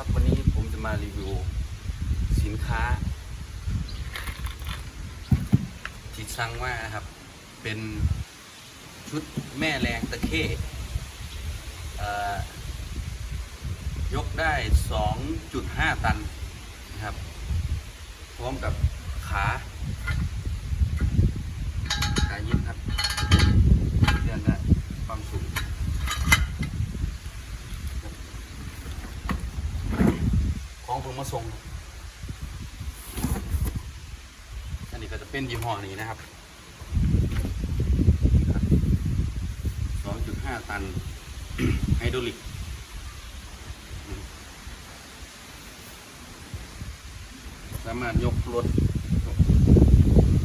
ครับวันนี้ผมจะมารีวิวสินค้าที่สั่งมาครับ เป็นชุดแม่แรงตะเข้ยกได้ 2.5 ตันนะครับ พร้อมกับขายึดครับเดือนละความสูง ของผ มาส่ง อันนี้ก็จะเป็นยี่ห้อนี้นะครับ 2.5 ตันไฮดรอลิกสามารถยกรถ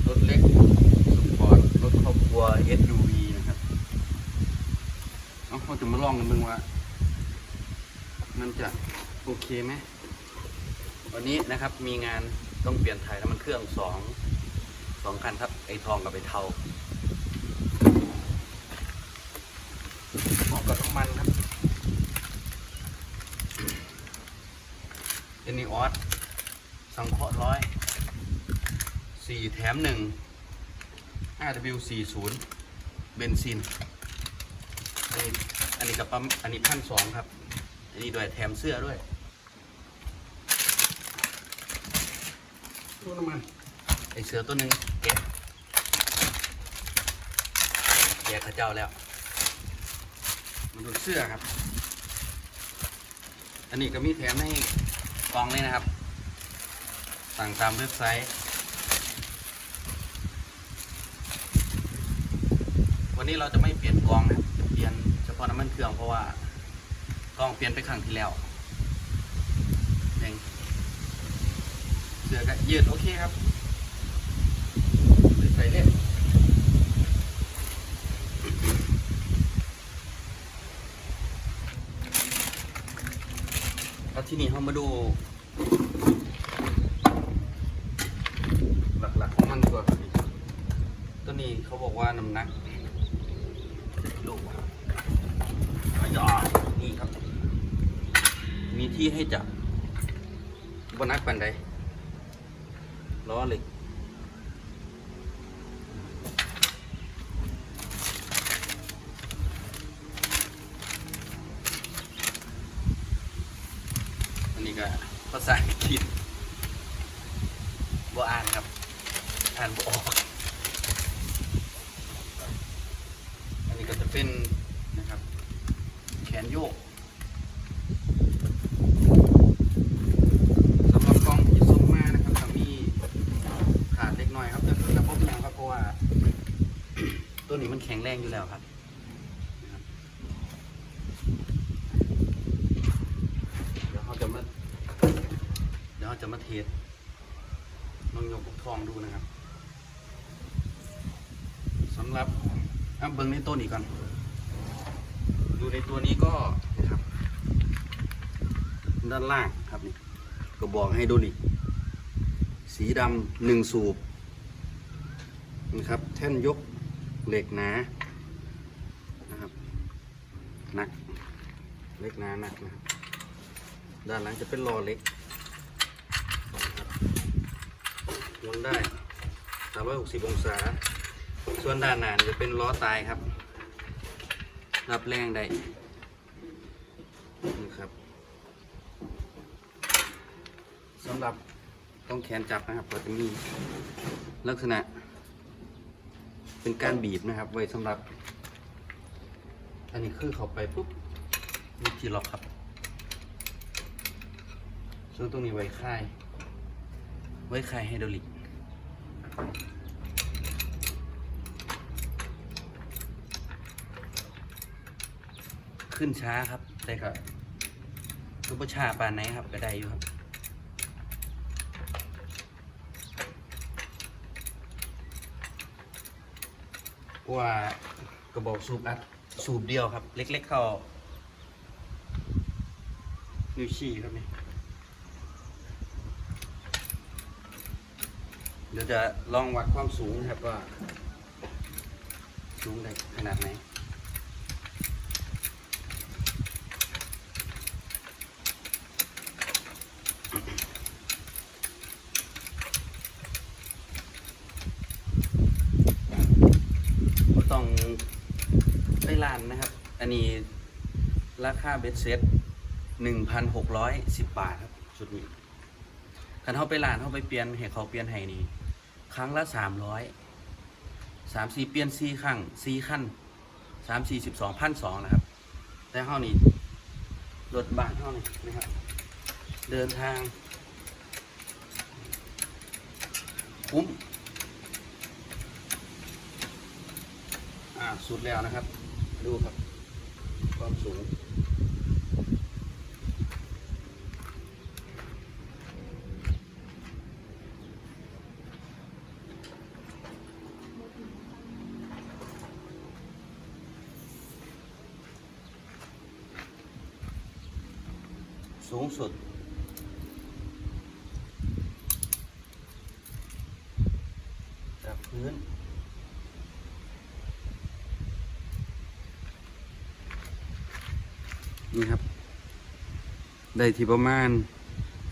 รถเล็กสปอร์ตรถครอบครัว SUV นะครับเอาเขาจะมาลองกันมึงว่า มันจะโอเคไหม วันนี้นะครับมีงานต้องเปลี่ยนถ่ายน้ำมันเครื่องสองสองคันครับไอทองกับไอเทาเหมาะกับน้ำมันครับเอนิออสสังเคราะห์ร้อยสี่แถมหนึ่ง 5W40 เบนซิน อันนี้อันนี้กับปั๊มอันนี้พันสองครับ อันนี้ด้วยแถมเสื้อด้วย ดูน้ำมันไอเสือตัวหนึ่งแกะแกะข้าเจ้าแล้วมาดูเสื้อครับ อันนี้ก็มีแถมให้กล่องเลยนะครับ สั่งตามเว็บไซต์ วันนี้เราจะไม่เปลี่ยนกล่องนะเปลี่ยนเฉพาะน้ำมันเครื่องเพราะว่ากล่องเปลี่ยนไปครั้งที่แล้วเอง เสือก็ยืดโอเคครับใส่เล่นแล้วที่นี่เขามาดู หลักๆของมันกว่าครับตัวนี้เขาบอกว่าน้ำหนักลูกอายานี่ครับ มีที่ให้จับบนักปันใด ล้อเหล็กอันนี้ก็ภาษาอังกฤษบ่อ่านครับ อ่านบ่ออก อันนี้ก็จะเป็นนะครับ แขนโยก สำหรับกล้องที่ส่งมานะครับจะมีขาดเล็กน้อยครับแต่แต่พบยังครับเพราะว่า ตัวนี้มันแข็ งแรงอยู่แล้วครับเดี๋ยวเขาจะมาเดี๋ยวเขาจะมาเทสลองยกพวกทองดูนะครับสำหรับอะเบิ้งในตัวนี้ก่อนดูในตัวนี้ก็นะครับ ด้านล่างครับนี่กระบอกไฮดรอลิสีดำหนึ่งสูบนะครับ แท่นยก เหล็กหนานะครับหนักเล็กหนาหนักนะครับด้านหลังจะเป็นล้อเล็กนะครับหมุนได้ 360 องศา ส่วนด้านหน้านจะเป็นล้อตายครับ รับแรงได้นะครับสำหรับต้องแขนจับนะครับก็จะมีลักษณะ เป็นการบีบนะครับ ไว้สำหรับ อันนี้คือเข้าไปปุ๊บมีทีล็อกครับ ส่วนตรงนี้ไว้ค่าย ไว้ค่ายไฮดรอลิกขึ้นช้าครับแต่ก็ซุปเปอร์ชาปานไหนครับก็ได้อยู่ครับ ราะว่ากระบอกสูบอัดสูบเดียวครับ เล็ก ๆ เข้านิ้วชี้ครับนี่เดี๋ยวจะลองวัดความสูงครับว่า สูงได้ขนาดไหน นี้ ราคาเบ็ดเซ็ตหนึ่งพันหกร้อยสิบบาทครับชุดนี้คันเขาไปร้านเขาไปเปลี่ยนให้เขาเปลี่ยนให้นี่ครั้งละสามร้อยสามสี่เปลี่ยนสี่ครั้งสี่ขั้นสามสี่สิบสองพันสองนะครับ แต่ห้านี่รถบ้านห้านี่นะครับ เดินทาง คุ้มอ่าสุดแล้วนะครับ ดูครับ ความสูง สูงสุด จากพื้น นี่ครับ ได้ที่ประมาณ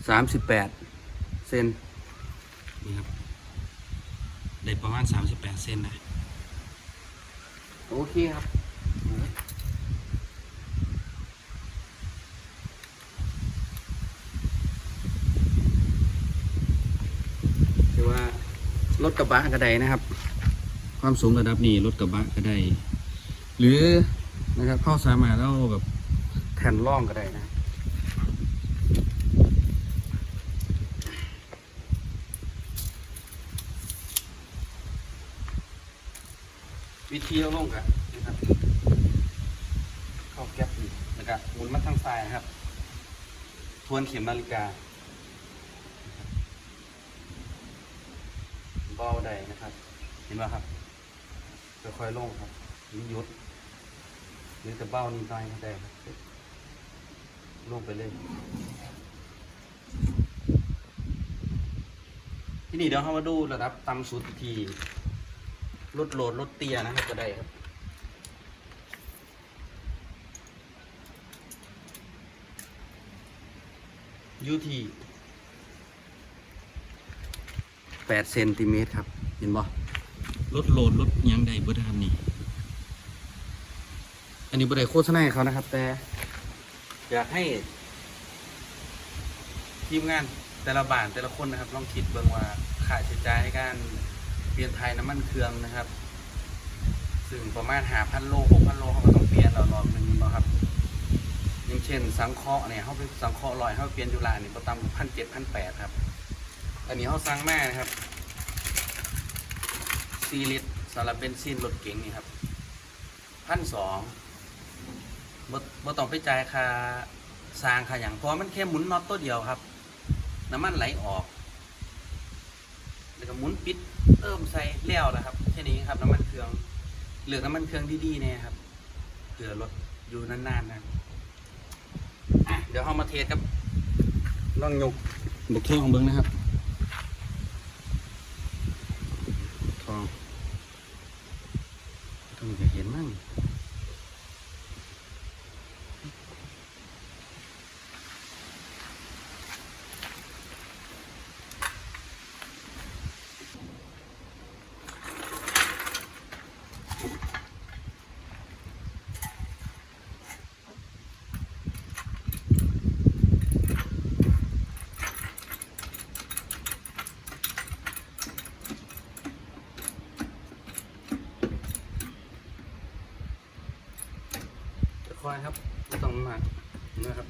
สามสิบแปดเซนนี่ครับ ได้ประมาณสามสิบแปดเซนนะ โอเคครับ คือว่าร ถกระบะก็ได้นะครับ ความสูงระดับนี้รถกระบะก็ได้ หรือนะครับเข้าสามารถเอาแบบแผ่นร่องก็ได้นะวิธีเอาลงกันนะครับ เข้าแก๊ปอีกนะครับหมุนมาทางซ้ายนะครับ ทวนเข็มนาฬิกา เบาได้นะครับ เห็นไหมครับค่อยๆลงครับหรือหยุดหรือจะเบ้านิดหน่อยก็ได้ครับลงไปเลยที่นี่เดี๋ยวเรามาดูระดับต่ำสุดทีลดโหลดลดเตียนะครับก็ได้ครับอยู่ที่ แปดเซนติเมตรครับ เห็นบ่ลดโหลดลดยังใดเบิดครับนี่ อันนี้บริโฆษณาให้เขานะครับ แต่ อยากให้ ทีมงานแต่ละบ้านแต่ละคนนะครับ ลองคิดเบิ่งว่าค่าใช้จ่ายในการเปลี่ยนไทยน้ำมันเครื่องนะครับ ซึ่งประมาณหาพันโลหกพันโลเขาก็ต้องเปลี่ยนเรารอบหนึ่งนะครับอย่างเช่น สังเคราะห์เนี่ยเขาไปสังเคราะห์ลอยเขาเปลี่ยนจุฬาเนี่ยประมาณพันเจ็ดพันแปดครับ อันนี้เขาสั่งมานะครับซีลิตรสำหรับเบนซินรถเก๋งนี่ครับพันสองบ่ต้องไปจ่ายค่าสร้างค่าอย่างเพราะมันแค่หมุนน็อตตัวเดียวครับ น้ำมันไหลออกแล้วก็หมุนปิดเติมใส่แล้วนะครับแค่นี้ครับน้ำมันเครื่องเหลือน้ำมันเครื่องดีๆเนี่ยครับเผื่อรถอยู่นานๆนะะเดี๋ยวเรามาเทสครับลองยกบกเทของเบิ้งนะครับ ทองต้องจะเห็นมั่งค่อยๆครับไม่ต้องมากนะครับ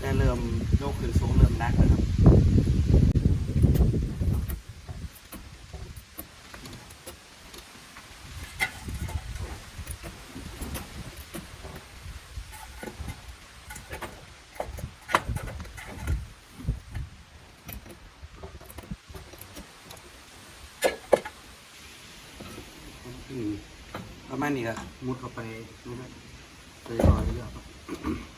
แต่ เริ่มโยกขึ้นสูงเริ่มนักแล้วครับอืมประมาณนี้ก็มุดเข้าไปนะครับเลยรอเรื่อยๆครับ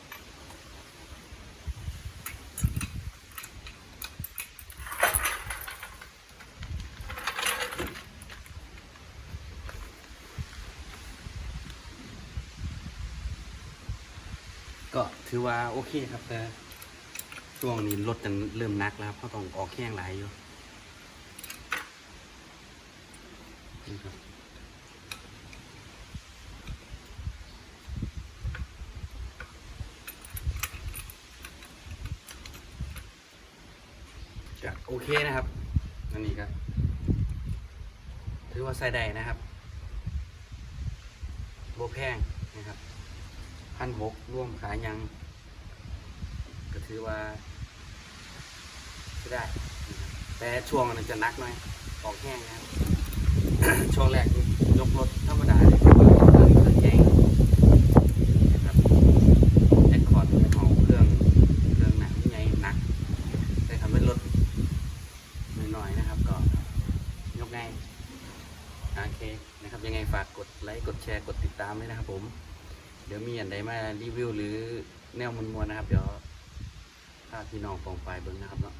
ก็ถือว่าโอเคครับแต่ช่วงนี้รถจะเริ่มนักแล้วครับเขาต้องออกแข้งหลายอยู่นี่ครับก็โอเคนะครับอันนี้ก็ถือว่าใส่ได้นะครับโบแพงนะครับ พันหกร่วมขายยัง ก็ถือว่าใช้ได้นะครับแต่ช่วงนั้นจะหนักหน่อยออกแห้งนะครับช่วงแรกนี่ยกรถธรรมดาเลยเพราะว่าเครื่องเครื่องแห้งนะครับแอคคอร์ดเป็นของเครื่องเครื่องหนักใหญ่หนัก แต่ทำเป็นรถหน่อยๆนะครับก็ยกง่ายโอเคนะครับยังไงฝากกดไลค์กดแชร์กดติดตามด้วยนะครับผม เดี๋ยวมีอันใดมารีวิวหรือแนวมวลๆนะครับ เดี๋ยวพาพี่น้องปองไปเบิ้งนะครับเนาะ